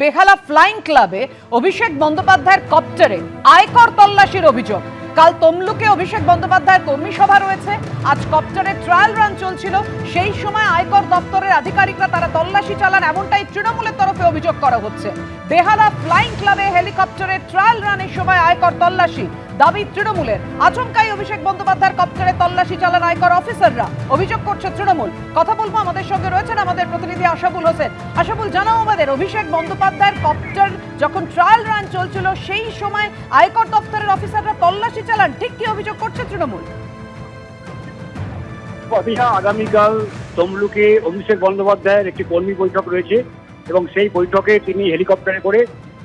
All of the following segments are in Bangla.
বেহালা ফ্লাইং ক্লাবে অভিষেক বন্দ্যোপাধ্যায়ের কপ্টারে আয়কর তল্লাশির অভিযোগ। কাল তমলুকে অভিষেক বন্দ্যোপাধ্যায়ের কর্মী সভা রয়েছে। আজ কপ্টারে ট্রায়াল রান চলছিল। সেই সময় আয়কর দপ্তরের আধিকারিকরা তারা তল্লাশি চালান, এমনটাই তৃণমূলের তরফে অভিযোগ করা হচ্ছে। বেহালা ফ্লাইং ক্লাবে হেলিকপ্টারে ট্রায়াল রানের সময় আয়কর তল্লাশি, দাবি তৃণমূলের। আচমকাই অভিষেক বন্দ্যোপাধ্যায়ের কপ্টারে তল্লাশি চালান আয়কর অফিসাররা অভিযোগ করছে তৃণমূল। কথা বলব আমাদের সঙ্গে রয়েছেন আমাদের প্রতিনিধি আশাবুল হোসেন। আশাবুল, জানাও আমাদের, অভিষেক বন্দ্যোপাধ্যায়ের কপ্টার যখন ট্রায়াল রান চলছিল, সেই সময় আয়কর দপ্তরের তল্লাশি চালান, ঠিক কি অভিযোগ করছে তৃণমূল? অভিহা আগামীকাল তমলুকে অভিষেক বন্দ্যোপাধ্যায়ের একটি কর্মী বৈঠক রয়েছে এবং সেই বৈঠকে তিনি হেলিকপ্টারে করে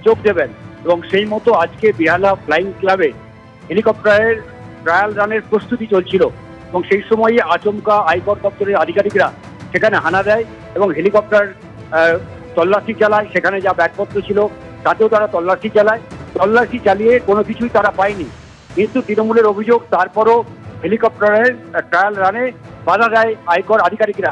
যোগ দেবেন এবং সেই মতো আজকে বিহালা ফ্লাইং ক্লাবে হেলিকপ্টারের ট্রায়াল রানের প্রস্তুতি চলছিল এবং সেই সময়ই আচমকা আয়কর দপ্তরের আধিকারিকরা সেখানে হানা দেয় এবং হেলিকপ্টার তল্লাশি চালায়, সেখানে যা ব্যাগপত্র ছিল, তাতেও তারা তল্লাশি চালায়। তল্লাশি চালিয়ে কোনো কিছুই তারা পায়নি। কিন্তু তৃণমূলের অভিযোগ, তারপরও হেলিকপ্টারের ট্রায়াল রানে বাধা দেয় আয়কর আধিকারিকরা।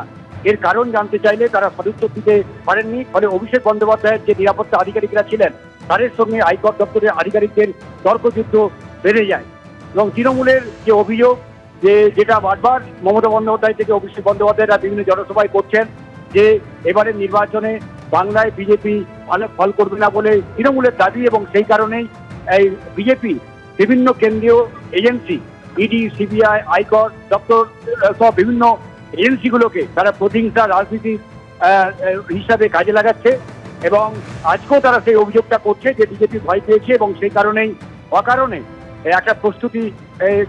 এর কারণ জানতে চাইলে তারা সদুত্তর দিতে পারেননি, ফলে অভিষেক বন্দ্যোপাধ্যায়ের যে নিরাপত্তা আধিকারিকরা ছিলেন, তাদের সঙ্গে আয়কর দপ্তরের আধিকারিকদের তর্কযুদ্ধ বেড়ে যায়। এবং তৃণমূলের যে অভিযোগ, যে যেটা বারবার মমতা বন্দ্যোপাধ্যায় থেকে অভিষেক বন্দ্যোপাধ্যায়রা বিভিন্ন জনসভায় করছেন, যে এবারের নির্বাচনে বাংলায় বিজেপি ভালো ফল করবে না বলে তৃণমূলের দাবি এবং সেই কারণেই এই বিজেপি বিভিন্ন কেন্দ্রীয় এজেন্সি ইডি সিবিআই আয়কর দপ্তর সহ বিভিন্ন এজেন্সিগুলোকে তারা প্রতিহিংসা, রাজনীতি হিসাবে কাজে লাগাচ্ছে এবং আজকেও তারা সেই অভিযোগটা করছে যে বিজেপি ভয় পেয়েছে এবং সেই কারণেই অকারণে একটা প্রস্তুতি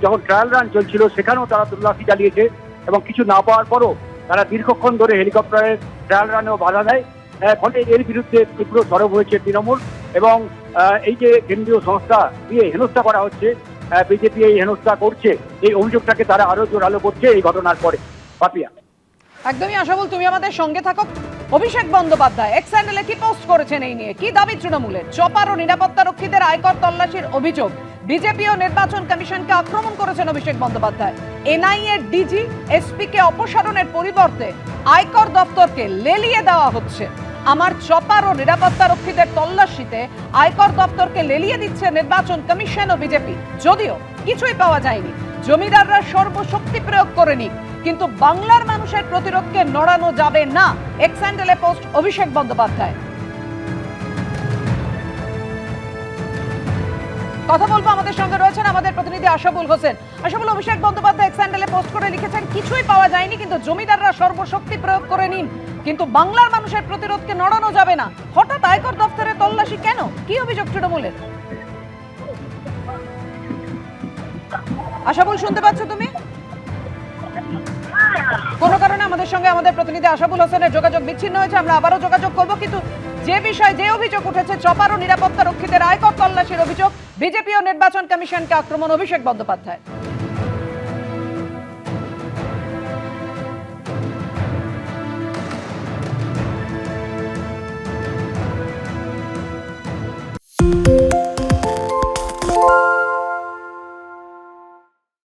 যখন ট্রায়াল রান চলছিল সেখানেও তারা তল্লাশি চালিয়েছে এবং কিছু না পাওয়ার পরও তারা দীর্ঘক্ষণ ধরে হেলিকপ্টারের ট্রায়াল রানেও বাধা দেয়। ফলে এর বিরুদ্ধে তীব্র সরব হয়েছে তৃণমূল এবং এই যে কেন্দ্রীয় সংস্থা দিয়ে হেনস্থা করা হচ্ছে বিজেপি এই হেনস্থা করছে, এই অভিযোগটাকে তারা আরও জোরালো করছে এই ঘটনার পরে। পাপিয়া। একদমই আশাবুল, তুমি আমাদের সঙ্গে থাকো। অভিষেক বন্দ্যোপাধ্যায় এক্স হ্যান্ডেলে কি পোস্ট করেছেন এই নিয়ে? কি দাবি তৃণমূলের? চপার ও নিরাপত্তা রক্ষীদের আয়কর তল্লাশির অভিযোগ। বিজেপি ও নির্বাচন কমিশনকে আক্রমণ করেছেন Abhishek Bandyopadhyay. NIA DG SP কে অপসারণের পরিবর্তে আয়কর দপ্তরকে লেলিয়ে দেওয়া হচ্ছে। আমার চপার ও নিরাপত্তা রক্ষীদের তল্লাশিতে আয়কর দপ্তরকে লেলিয়ে দিচ্ছে নির্বাচন কমিশন ও বিজেপি। যদিও কিছুই পাওয়া যায়নি। জমিদাররা সর্বশক্তি প্রয়োগ করে নিক। কিন্তু বাংলার মানুষের প্রতিরোধকে নড়ানো যাবে না, এক্স হ্যান্ডেলে পোস্ট অভিষেক বন্দ্যোপাধ্যায়। কথা বলব আমাদের সঙ্গে রয়েছেন আমাদের প্রতিনিধি আশাবুল হোসেন। আশাবুল, অভিষেক বন্দ্যোপাধ্যায় এক্স পোস্ট করে লিখেছেন, কিছুই পাওয়া যায়নি, কিন্তু জমিদাররা সর্বশক্তি প্রয়োগ করে নিন। কিন্তু বাংলার মানুষের প্রতিরোধকে নড়ানো যাবে না। হঠাৎ আয়কর দপ্তরে তল্লাশি কেন? কি অভিযোগ তৃণমূলের? আশাবুল, শুনতে পাচ্ছ তুমি? কোনো কারণে আমাদের সঙ্গে আমাদের প্রতিনিধি আশাবুল হোসেনের যোগাযোগ বিচ্ছিন্ন হয়েছে, আমরা আবারও যোগাযোগ করব। কিন্তু যে বিষয়ে যে অভিযোগ উঠেছে, চপার ও নিরাপত্তা রক্ষীদের আয়কর তল্লাশির অভিযোগ, বিজেপি ও নির্বাচন কমিশনকে আক্রমণ, অভিষেক বন্দ্যোপাধ্যায়।